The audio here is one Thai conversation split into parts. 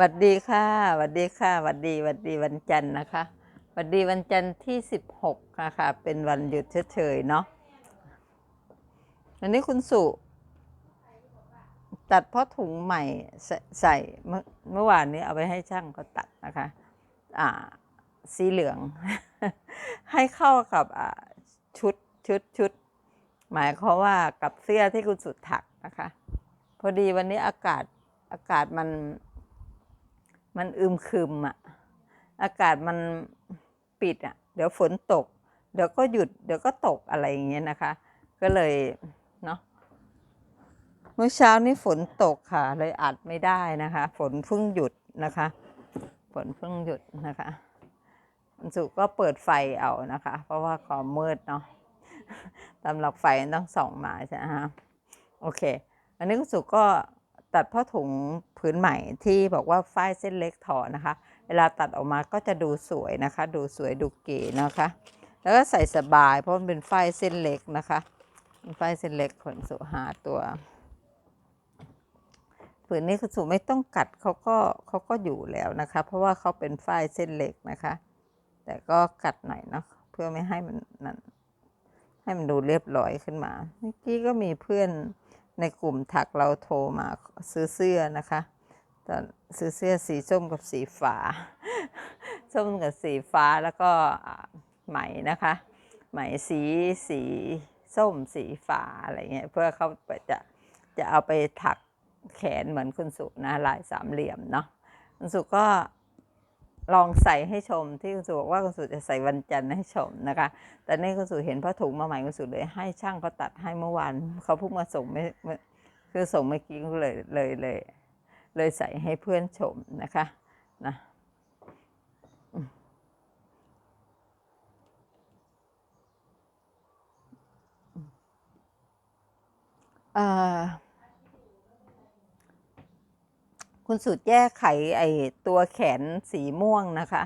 หวัดดีค่ะหวัดดีค่ะหวัดดีหวัดดีวันจันทร์นะคะหวัดดีวันจันทร์ที่16นะคะเป็นวันหยุดเฉยๆเนาะวันนี้คุณสุตัดเพ่อถุงใหม่ใส่เมื่อวานนี้เอาไปให้ช่างเขาตัดนะคะ อ่า สีเหลือง ให้เข้ากับชุดชุดชุด หมายความว่ากับเสื้อที่คุณสุดถักนะคะ พอดีวันนี้อากาศอากาศมัน มันอึมครึมอะอากาศมันปิดอะเดี๋ยวฝนตก เดี๋ยวก็หยุด เดี๋ยวก็ตกอะไรอย่างเงี้ยนะคะ ก็เลยเนาะเมื่อเช้านี้ฝนตกค่ะ เลยอัดไม่ได้นะคะ ฝนเพิ่งหยุดนะคะ ฝนเพิ่งหยุดนะคะวันศุกร์ก็เปิดไฟเอานะคะ เพราะว่าขอมืดเนาะตามหลักไฟต้องส่องมาใช่ไหมฮะโอเค อันนี้คุณสุก็ ตัดผ้าถุงผืนใหม่ที่บอกว่าฝ้ายเส้นเล็กถอนะคะ เวลาตัดออกมาก็จะดูสวยนะคะ ดูสวยดูเก๋นะคะ แล้วก็ใส่สบายเพราะมันเป็นฝ้ายเส้นเล็กนะคะเป็นฝ้ายเส้นเล็กขนสุหาตัวผืนนี้คุณสุไม่ต้องกัดเขาก็เขาก็อยู่แล้วนะคะ เพราะว่าเขาเป็นฝ้ายเส้นเล็กนะคะ แต่ก็กัดหน่อยเนาะเพื่อไม่ให้มันนั่นให้มันดูเรียบร้อยขึ้นมา เมื่อกี้ก็มีเพื่อน ในกลุ่มถักเราโทรมาซื้อเสื้อนะคะตอนซื้อเสื้อสีส้มกับสีฟ้า ส้มกับสีฟ้าแล้วก็ไหมนะคะ ไหมสีสีส้มสีฟ้าอะไรเงี้ยเพื่อเขาจะจะเอาไปถักแขนเหมือนคุณสุนะลายสามเหลี่ยมเนาะคุณสุก็ ลองใส่ให้ชมที่คุณสุบอกว่าคุณสุจะใส่วันจันทร์ให้ชมนะคะ แต่นี่คุณสุเห็นผ้าถุงมาใหม่คุณสุเลยให้ช่างเขาตัดให้เมื่อวานเขาเพิ่งมาส่งไม่คือส่งเมื่อกี้ก็เลยเลยเลย เลยใส่ให้เพื่อนชมนะคะนะเอ่อ คุณสุดแก้ไขไอตัวแขนสีม่วงนะคะ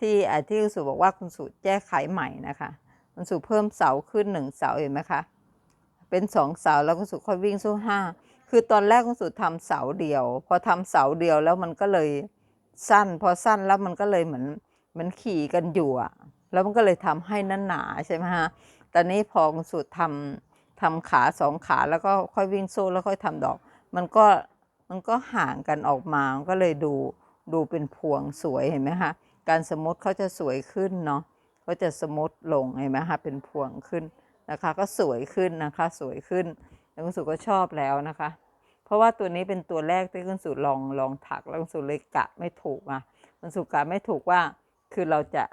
ที่ไอที่คุณสุดบอกว่าคุณสุดแก้ไขใหม่นะคะ คุณสุดเพิ่มเสาขึ้นหนึ่งเสาเห็นไหมคะเป็นสองเสาแล้วคุณสุดค่อยวิ่งสู้ห้าคือตอนแรกคุณสุดทำเสาเดียว พอทำเสาเดียวแล้วมันก็เลยสั้น พอสั้นแล้วมันก็เลยเหมือนเหมันขี่กันอยู่อะแล้วมันก็เลยทำให้นั่นหนาใช่ไหมฮะตอนนี้พอคุณสุดทำทำขาสองขาแล้วก็ค่อยวิ่งสู้แล้วค่อยทำดอก มันก็ มันก็ห่างกันออกมา มันก็เลยดูดูเป็นพวงสวยเห็นไหมคะการสมมติเขาจะสวยขึ้นเนาะเขาจะสมมติลงเห็นไหมคะเป็นพวงขึ้นนะคะ ก็สวยขึ้นนะคะ สวยขึ้นแล้วคุณสุก็ชอบแล้วนะคะ เพราะว่าตัวนี้เป็นตัวแรกที่คุณสุลองลองถักแล้วคุณสุเลยกะไม่ถูกอะคุณสุกะไม่ถูกว่าคือเราจะ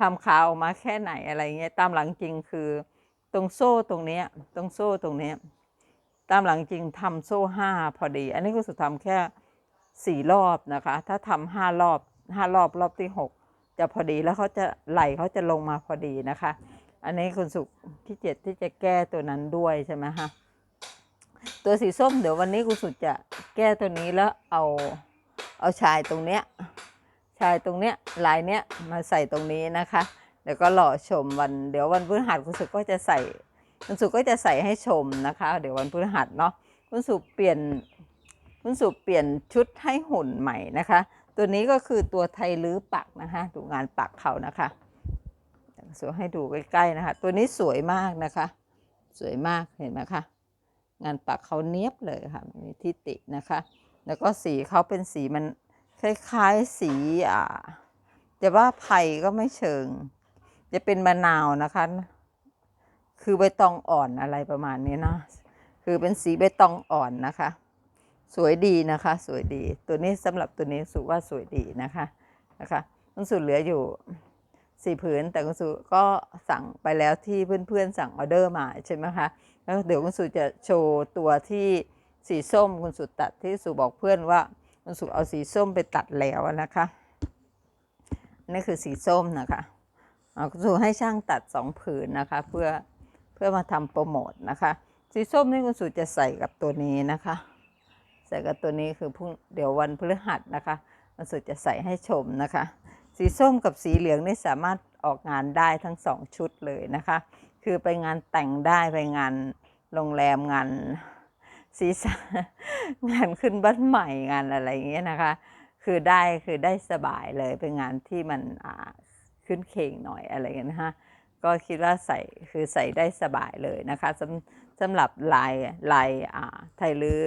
ทำขาออกมาแค่ไหนอะไรเงี้ยตามหลังจริงคือ ตรงโซ่ตรงเนี้ยตรงโซ่ตรงเนี้ย ตามหลังจริงทำโซ่ห้าพอดี อันนี้คุณสุทำแค่สี่รอบนะคะ ถ้าทำห้ารอบห้ารอบรอบที่หกจะพอดีแล้วเขาจะไหลเขาจะลงมาพอดีนะคะ อันนี้คุณสุที่เจ็ดที่จะแก้ตัวนั้นด้วยใช่ไหมคะตัวสีส้มเดี๋ยววันนี้คุณสุจะแก้ตัวนี้แล้วเอาเอาชายตรงเนี้ยชายตรงเนี้ยลายเนี้ยมาใส่ตรงนี้นะคะ เดี๋ยวก็รอชมวัน เดี๋ยววันพฤหัสคุณสุก็จะใส่ คุณสุก็จะใส่ให้ชมนะคะ เดี๋ยววันพฤหัสเนาะคุณสุเปลี่ยนคุณสุเปลี่ยนชุดให้หุ่นใหม่นะคะ ตัวนี้ก็คือตัวไทยลื้อปักนะคะดูงานปักเขานะคะสวยให้ดูใกล้ๆนะคะ ตัวนี้สวยมากนะคะ สวยมากเห็นไหมคะงานปักเขาเนี้ยบเลยค่ะมีที่ตินะคะ แล้วก็สีเขาเป็นสีมันคล้ายๆสีอ่าจะว่าไผ่ก็ไม่เชิง จะเป็นมะนาวนะคะ คือใบตองอ่อนอะไรประมาณนี้เนาะคือเป็นสีใบตองอ่อนนะคะ สวยดีนะคะ สวยดี ตัวนี้สำหรับตัวนี้สุว่าสวยดีนะคะนะคะคุณสุเหลืออยู่สี่ผืนแต่คุณสุก็สั่งไปแล้วที่เพื่อนๆสั่งออเดอร์มาใช่ไหมคะแล้วเดี๋ยวคุณสุจะโชว์ตัวที่สีส้มคุณสุตัดที่สุบอกเพื่อนว่าคุณสุเอาสีส้มไปตัดแล้วนะคะนี่คือสีส้มนะคะคุณสุให้ช่างตัดสองผืนนะคะ เพื่อ เพื่อมาทำโปรโมทนะคะ สีส้มนี่คุณสุจะใส่กับตัวนี้นะคะ ใส่กับตัวนี้คือพรุ่งเดี๋ยววันพฤหัสนะคะคุณสุจะใส่ให้ชมนะคะ สีส้มกับสีเหลืองนี่สามารถออกงานได้ทั้งสองชุดเลยนะคะ คือไปงานแต่งได้ไปงานโรงแรมงานสีสันงานขึ้นบ้านใหม่งานอะไรอย่างเงี้ยนะคะ คือได้คือได้สบายเลยเป็นงานที่มันขึ้นเคงหน่อยอะไรอย่างเงี้ยนะคะ ก็คิดว่าใส่คือใส่ได้สบายเลยนะคะสำสำหรับลายลายอ่าไทยลื้อ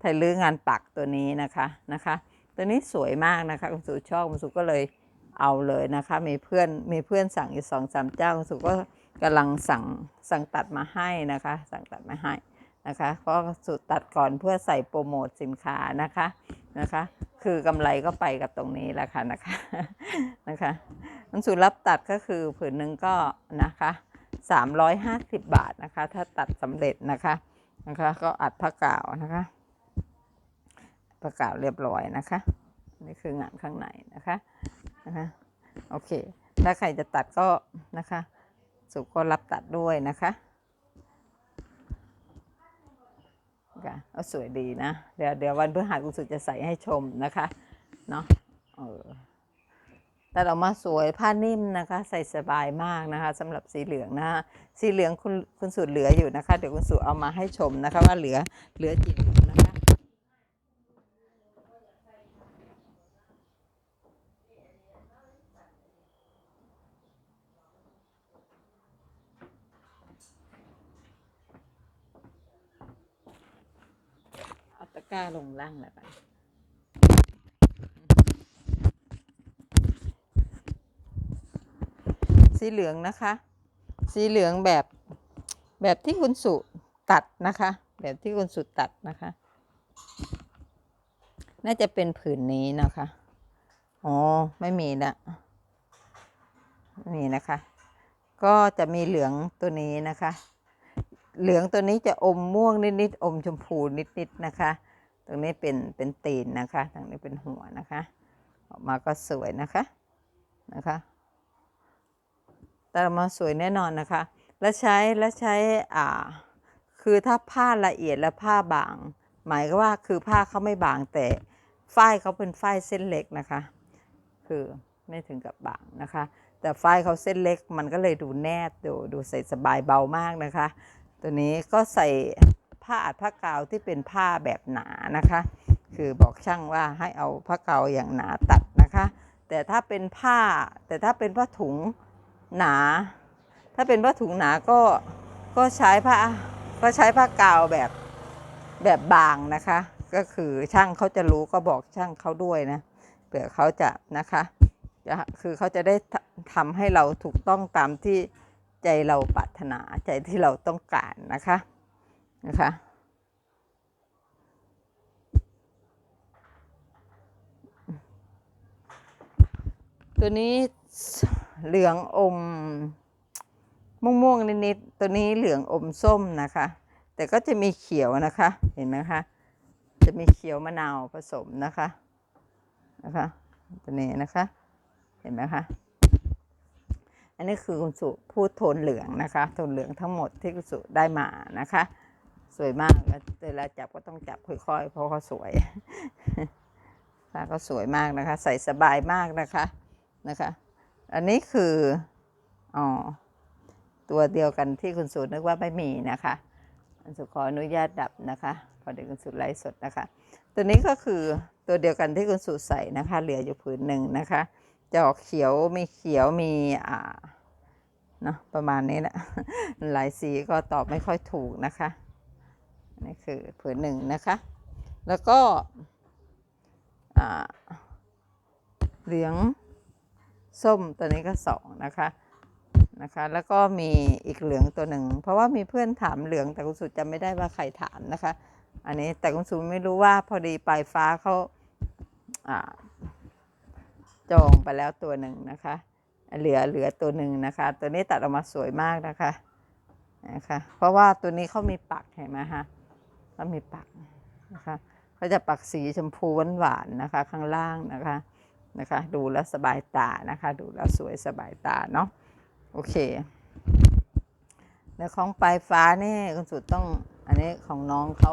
ไทยลื้องานปักตัวนี้นะคะนะคะ ตัวนี้สวยมากนะคะคุณสุชอบคุณสุก็เลยเอาเลยนะคะ มีเพื่อนมีเพื่อนสั่งอยู่สองสามเจ้าคุณสุก็กำลังสั่งสั่งตัดมาให้นะคะ สั่งตัดมาให้นะคะเพราะสุดตัดก่อนเพื่อใส่โปรโมทสินค้านะคะนะคะ คือกำไรก็ไปกับตรงนี้แหละค่ะนะคะนะคะมันสูตรรับตัดก็คือผืนหนึ่งก็นะคะ350 บาทนะคะ ถ้าตัดสำเร็จนะคะนะคะ ก็อัดผ้ากาวนะคะผ้ากาวเรียบร้อยนะคะ นี่คืองานข้างในนะคะนะคะโอเค ถ้าใครจะตัดก็นะคะ สุก็รับตัดด้วยนะคะ ค่ะเอาสวยดีนะ เดี๋ยวเดี๋ยววันพฤหัสกุศลจะใส่ให้ชมนะคะเนาะเออแต่ออกมาสวยผ้านิ่มนะคะ ใส่สบายมากนะคะสำหรับสีเหลืองนะะสีเหลืองคุณคุณสูตรเหลืออยู่นะคะ เดี๋ยวคุณสูตรเอามาให้ชมนะคะ ว่าเหลือเหลือกี่ผืนนะคะ เอาตะกร้าลงล่างแล้วกันสีเหลืองนะคะ สีเหลืองแบบแบบที่คุณสุตัดนะคะ แบบที่คุณสุตัดนะคะ น่าจะเป็นผืนนี้นะคะ อ๋อ ไม่มีนะนี่นะคะ ก็จะมีเหลืองตัวนี้นะคะ เหลืองตัวนี้จะอมม่วงนิดๆ อมชมพูนิดๆ นะคะ ตรงนี้เป็นเป็นตีนนะคะตรงนี้เป็นหัวนะคะ ออกมาก็สวยนะคะนะคะแต่มาสวยแน่นอนนะคะ และใช้และใช้อ่าคือถ้าผ้าละเอียดและผ้าบาง หมายก็ว่าคือผ้าเขาไม่บางแต่ฝ้ายเขาเป็นฝ้ายเส้นเล็กนะคะ คือไม่ถึงกับบางนะคะ แต่ฝ้ายเขาเส้นเล็กมันก็เลยดูแนบดูดูใส่สบายเบามากนะคะ ตัวนี้ก็ใส่ ผ้าอัดผ้ากาวที่เป็นผ้าแบบหนานะคะ คือบอกช่างว่าให้เอาผ้ากาวอย่างหนาตัดนะคะ แต่ถ้าเป็นผ้าแต่ถ้าเป็นผ้าถุงหนา ถ้าเป็นผ้าถุงหนาก็ก็ใช้ผ้าก็ใช้ผ้ากาวแบบแบบบางนะคะ ก็คือช่างเขาจะรู้ก็บอกช่างเขาด้วยนะเผื่อเขาจะนะคะคือเขาจะได้ททำให้เราถูกต้องตามที่ใจเราปรารถนาใจที่เราต้องการนะคะ นะคะ ตัวนี้เหลืองอมม่วงๆนิดๆตัวนี้เหลืองอมส้มนะคะ แต่ก็จะมีเขียวนะคะ เห็นไหมคะ จะมีเขียวมะนาวผสมนะคะนะคะตัวนี้นะคะ เห็นไหมคะอันนี้คือคุณสุพูดโทนเหลืองนะคะ โทนเหลืองทั้งหมดที่คุณสุได้มานะคะ สวยมากแล้วเวลาจับก็ต้องจับค่อยๆ เพราะเขาสวยผ้าก็สวยมากนะคะ ใส่สบายมากนะคะนะคะ อันนี้คืออ๋อตัวเดียวกันที่คุณสุนึกว่าไม่มีนะคะคุณสุขออนุญาตดับนะคะพอเดี๋ยวคุณสุไลฟ์สดนะคะ ตัวนี้ก็คือตัวเดียวกันที่คุณสุใส่นะคะ เหลืออยู่ผืนหนึ่งนะคะจะออกเขียวมีเขียวมีอ่าเนาะประมาณนี้แหละหลายสีก็ตอบไม่ค่อยถูกนะคะ นี่คือผืนหนึ่งนะคะ แล้วก็เหลืองส้มตัวนี้ก็สองนะคะนะคะ แล้วก็มีอีกเหลืองตัวหนึ่ง เพราะว่ามีเพื่อนถามเหลืองแต่คุณสุจำไม่ได้ว่าใครถามนะคะ อันนี้แต่คุณสุไม่รู้ว่าพอดีปลายฟ้าเขาอาจองไปแล้วตัวหนึ่งนะคะ เหลือเหลือตัวหนึ่งนะคะ ตัวนี้ตัดออกมาสวยมากนะคะนะคะ เพราะว่าตัวนี้เขามีปักเห็นไหมคะ เขามีปักนะคะเขาจะปักสีชมพูหวานๆนะคะ ข้างล่างนะคะนะคะ ดูแล้วสบายตานะคะ ดูแล้วสวยสบายตาเนาะโอเคแล้วของปลายฟ้านี่คุณสุดต้องอันนี้ของน้องเขา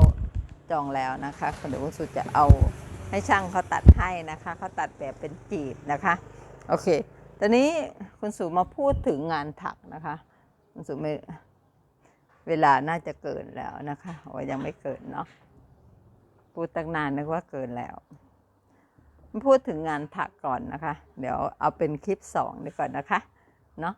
จองแล้วนะคะเดี๋ยวคุณสุดจะเอาให้ช่างเขาตัดให้นะคะเขาตัดแบบเป็นจีบนะคะโอเคตอนนี้คุณสุมาพูดถึงงานถักนะคะ คุณสุไม่ เวลาน่าจะเกินแล้วนะคะว่ายังไม่เกินเนาะพูดตั้งนานนึกว่าเกินแล้วมาพูดถึงงานถักก่อนนะคะ เดี๋ยวเอาเป็นคลิปสองดีก่อนนะคะ เนาะ